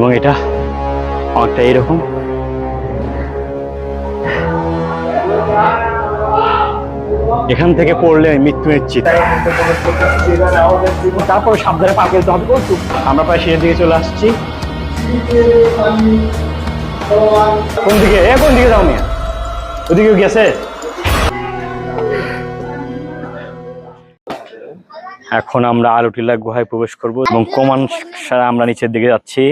এবং এটা অনেকটা এরকম। এখান থেকে পড়লে মৃত্যু নিশ্চিত। তারপর সাবধানে পা ফেলতে হবে আমরা প্রায় শেষের দিকে চলে আসছি। কোন দিকে? এ, কোন দিকে যাও মিয়া? ওদিকেও গেছে? এখন আমরা আলুটিলা গুহায় প্রবেশ করব এবং কমান সারা আমরা নিচের দিকে যাচ্ছি।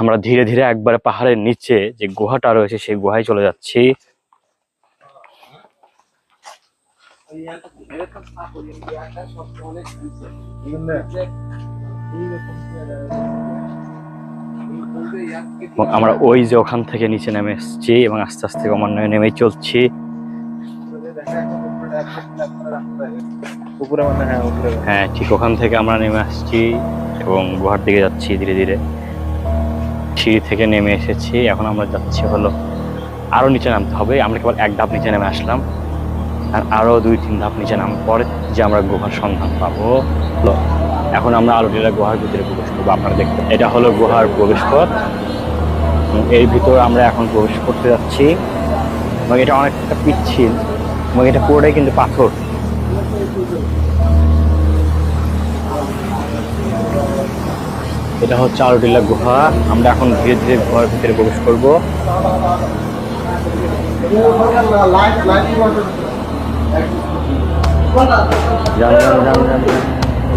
আমরা ধীরে ধীরে একবারে পাহাড়ের নিচে যে গুহাটা রয়েছে সেই গুহায় চলে যাচ্ছি। আমরা ওই যে ওখান থেকে নিচে নেমে এসেছি এবং আস্তে আস্তে ক্রমান্বয়ে নেমেই চলছি। মানে হ্যাঁ হ্যাঁ ঠিক ওখান থেকে আমরা নেমে আসছি এবং গুহার দিকে যাচ্ছি ধীরে ধীরে। সিঁড়ি থেকে নেমে এসেছি। এখন আমরা যাচ্ছি হলো আরও নিচে নামতে হবে। আমরা কেবল এক ধাপ নিচে নেমে আসলাম আর আরও দুই, তিন ধাপ নিচে নাম পরে যে আমরা গুহার সন্ধান পাবো। এখন আমরা আলোটিলা গুহার ভিতরে প্রবেশ করব, আপনারা দেখতে এটা হলো গুহার প্রবেশ পথ এর ভিতরে আমরা এখন প্রবেশ করতে যাচ্ছি। এবং এটা অনেকটা পিচ্ছিল এবং এটা পুরোটাই কিন্তু পাথর। এটা হচ্ছে আলোটিলা গুহা। আমরা এখন ধীরে ধীরে গুহার ভিতরে প্রবেশ করব।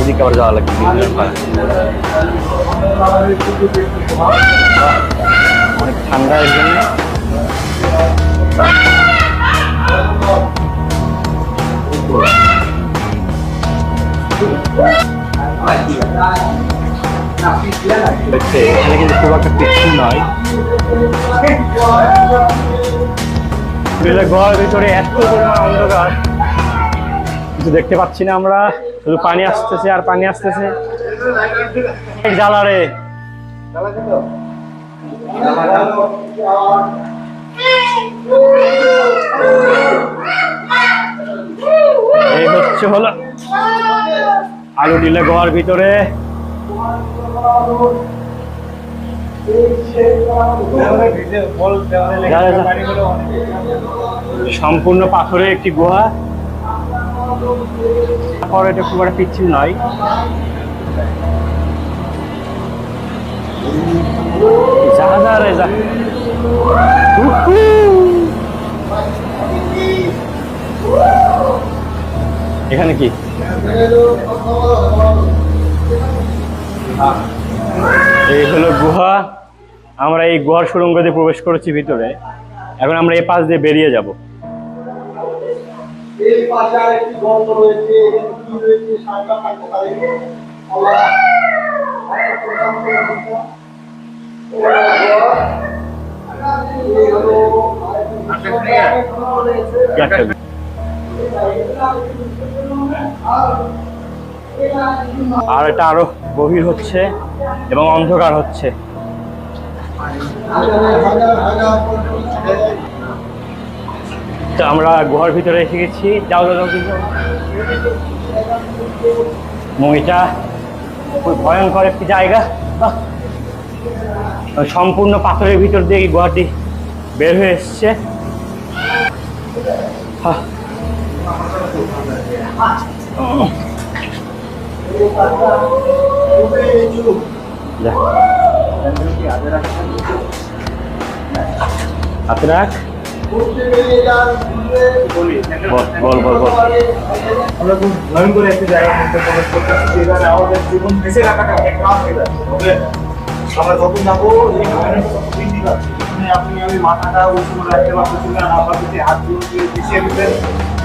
এদিকে আবার যাওয়া লাগবে অনেক ঠান্ডা এর জন্য। দেখছে এখানে কিন্তু খুব একটা নয়। বিলের ভিতরে এত পরিমাণ অন্ধকার। কিছু দেখতে পাচ্ছি না আমরা, শুধু পানি আসতেছে আর পানি আসতেছে। জ্বালা রে। এই হচ্ছে হলো আলু দিলে গুহার ভিতরে। সম্পূর্ণ পাথরের একটি গুহা। তারপর এটা খুব একটা পিচ্ছিল নয়। এখানে কি? এই হলো গুহা। আমরা এই গুহার সুড়ঙ্গ দিয়ে প্রবেশ করেছি ভিতরে। এখন আমরা এই পাশ দিয়ে বেরিয়ে যাব। একটা- আর এটা আরও গভীর হচ্ছে এবং অন্ধকার হচ্ছে। আমরা গুহার ভিতরে এসে গেছি। যাও যাও এটা খুব ভয়ঙ্কর একটি জায়গা। সম্পূর্ণ পাথরের ভিতর দিয়ে গুহাটি বের হয়ে এসছে। আহ! আমরা খুব ভয়ঙ্কর একটি যেখানে আমাদের জীবন রাখাটা অনেক কাজ হয়ে আমরা যত যাব এই আপনি আমি মাথাটা উঁচু করে রাখতে পারতেছি না যদি হাত দিয়ে পিছিয়ে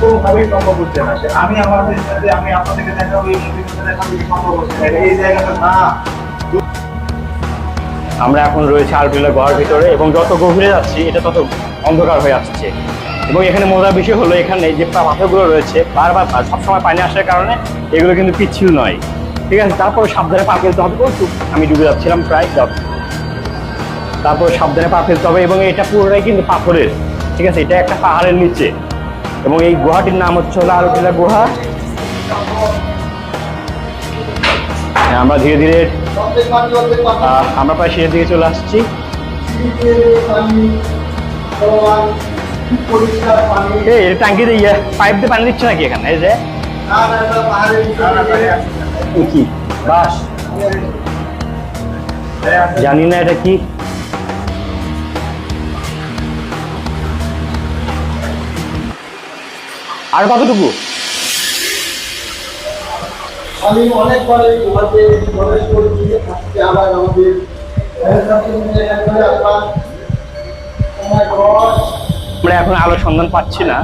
কোনোভাবেই সম্ভব হচ্ছে না আমি আমাদের সাথে আমি আপনাদেরকে দেখাবো এই এই জায়গাটা না। আমরা এখন রয়েছে আলটিলা গুহার ভিতরে এবং যত গভীরে যাচ্ছি, এটা তত অন্ধকার হয়ে আসছে। এবং এখানে মজার বিষয় হলো, এখানে যে পাথরগুলো রয়েছে, বারবার সবসময় পানি আসার কারণে এগুলো কিন্তু পিচ্ছিল নয়। ঠিক আছে, তারপর সাবধানে পা ফেলতে হবে। আমি ডুবে যাচ্ছিলাম প্রায় তারপর সাবধানে পা ফেলতে হবে এবং এটা পুরোটাই কিন্তু পাথরের। ঠিক আছে, এটা একটা পাহাড়ের নিচে। এবং এই গুহাটির নাম হচ্ছে হলো আলটিলা গুহা। আমরা ধীরে ধীরে আমরা প্রায় সিঁড়ির দিকে চলে আসছি। এই দিয়ে ইয়ে, পাইপ দিয়ে পানি দিচ্ছে নাকি এখানে? এই যে। কি? বাস। জানি না এটা কি। আর কতটুকু? আমি অনেকবার এই ঘুমাতে প্রবেশ করেছি আজকে আবার আমাদের health officer এখানে আসলাম my God! আমরা এখন আলোর সন্ধান পাচ্ছি না।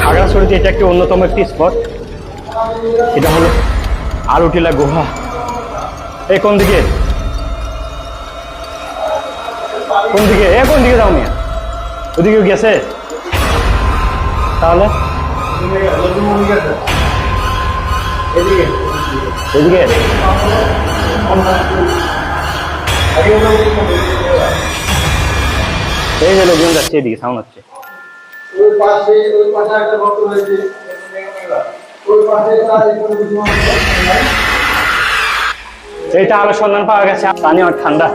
খাগড়াছড়িতে এটা একটি অন্যতম একটি স্পট এটা হলো আলুটিলা গুহা। এই কোন দিকে? কোন দিকে এ কোন দিকে যাও ওদিকে গেছে তাহলে? এদিকে? এই যে লোকজন যাচ্ছে এদিকে সাউন্ড হচ্ছে। এইটা আলোর সন্ধান পাওয়া গেছে। পানি অনেক ঠান্ডা।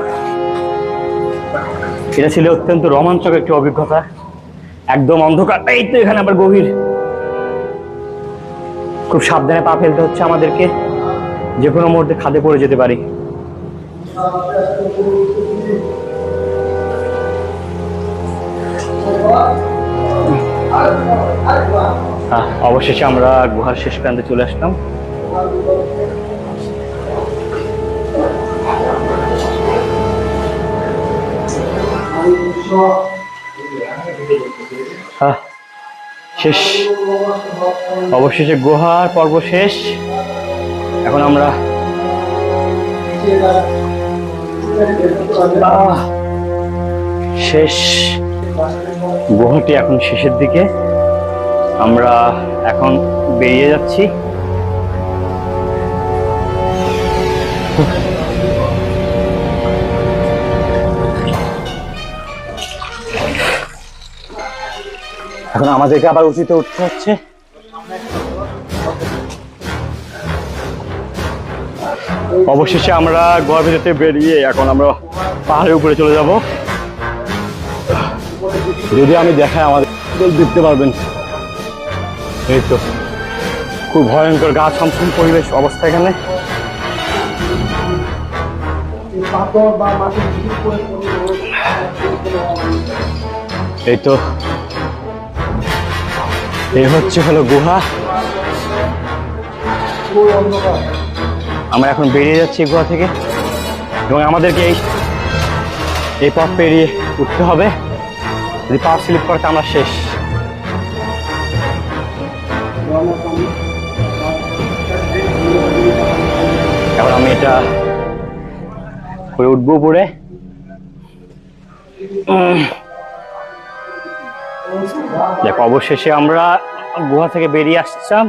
এটা ছিল অত্যন্ত রোমাঞ্চক একটি অভিজ্ঞতা। একদম অন্ধকার। এই তো এখানে আবার গভীর। খুব সাবধানে পা ফেলতে হচ্ছে আমাদেরকে। যে কোনো মুহূর্তে খাদে পড়ে যেতে পারি। অবশেষে আমরা গুহার শেষ প্রান্তে চলে আসলাম। শেষ। অবশেষে গুহার পর্ব শেষ। এখন আমরা শেষ। গুহাটি এখন শেষের দিকে। আমরা এখন বেরিয়ে যাচ্ছি। এখন আমাদেরকে আবার উঁচুতে উঠতে হচ্ছে। অবশেষে আমরা গোয়া ভিতরে বেরিয়ে এখন আমরা পাহাড়ের উপরে চলে যাব। যদি আমি দেখাই আমাদের দেখতে পারবেন। এই তো, খুব ভয়ঙ্কর গাছ সম্পূর্ণ পরিবেশ অবস্থা এখানে। এই তো এই হচ্ছে হলো গুহা। আমরা এখন বেরিয়ে যাচ্ছি গুহা থেকে। এবং আমাদেরকে এই এই পথ পেরিয়ে উঠতে হবে। যদি পা স্লিপ করতে আমরা শেষ। এখন আমি এটা করে উঠবো উম। দেখো অবশেষে আমরা গুহা থেকে বেরিয়ে আসছিলাম।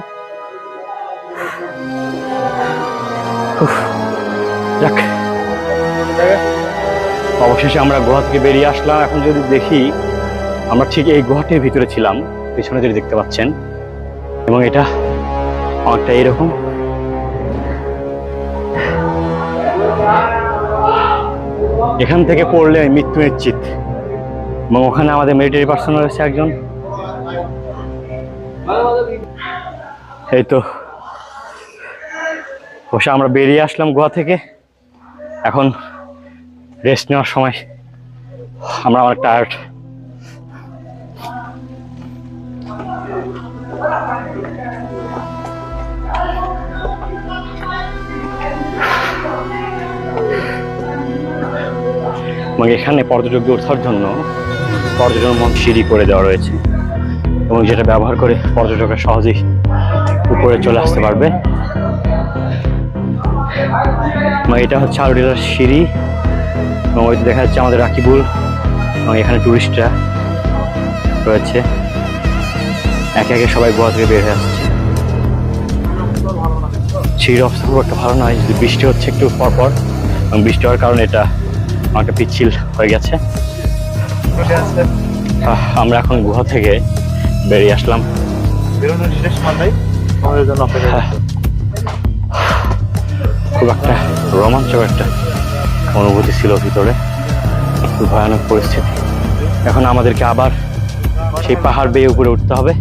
অবশেষে আমরা গুহা থেকে বেরিয়ে আসলাম। এখন যদি দেখি, আমরা ঠিক এই গুহাটির ভিতরে ছিলাম, পিছনে যদি দেখতে পাচ্ছেন। এবং এটা অনেকটা এরকম। এখান থেকে পড়লে মৃত্যু নিশ্চিত এবং ওখানে আমাদের মিলিটারি পার্সন রয়েছে একজন। এই তো। অবশ্য আমরা বেরিয়ে আসলাম গোয়া থেকে। এখন রেস্ট নেওয়ার সময়। আমরা অনেক টায়ার্ড এবং এখানে পর্যটকদের ওঠার জন্য পর্যটন মন সিঁড়ি করে দেওয়া রয়েছে এবং যেটা ব্যবহার করে পর্যটকরা সহজেই উপরে চলে আসতে পারবে। এটা হচ্ছে আলুডিলার সিঁড়ি এবং ওই দেখা যাচ্ছে আমাদের রাকিবুল এবং এখানে টুরিস্টরা রয়েছে। একে একে সবাই গোয়া থেকে বের হয়ে আসছে। সিঁড়ির অবস্থা খুব একটা ভালো নয় বৃষ্টি হচ্ছে একটু পর পর এবং বৃষ্টি হওয়ার কারণে এটা অনেকটা পিচ্ছিল হয়ে গেছে। আমরা এখন গুহা থেকে বেরিয়ে আসলাম। বেরোনোর শেষ মাথায় আমাদের জন্য অপেক্ষা হ্যাঁ। খুব একটা রোমাঞ্চক একটা অনুভূতি ছিল ভিতরে। খুব ভয়ানক পরিস্থিতি। এখন আমাদেরকে আবার সেই পাহাড় বেয়ে উপরে উঠতে হবে।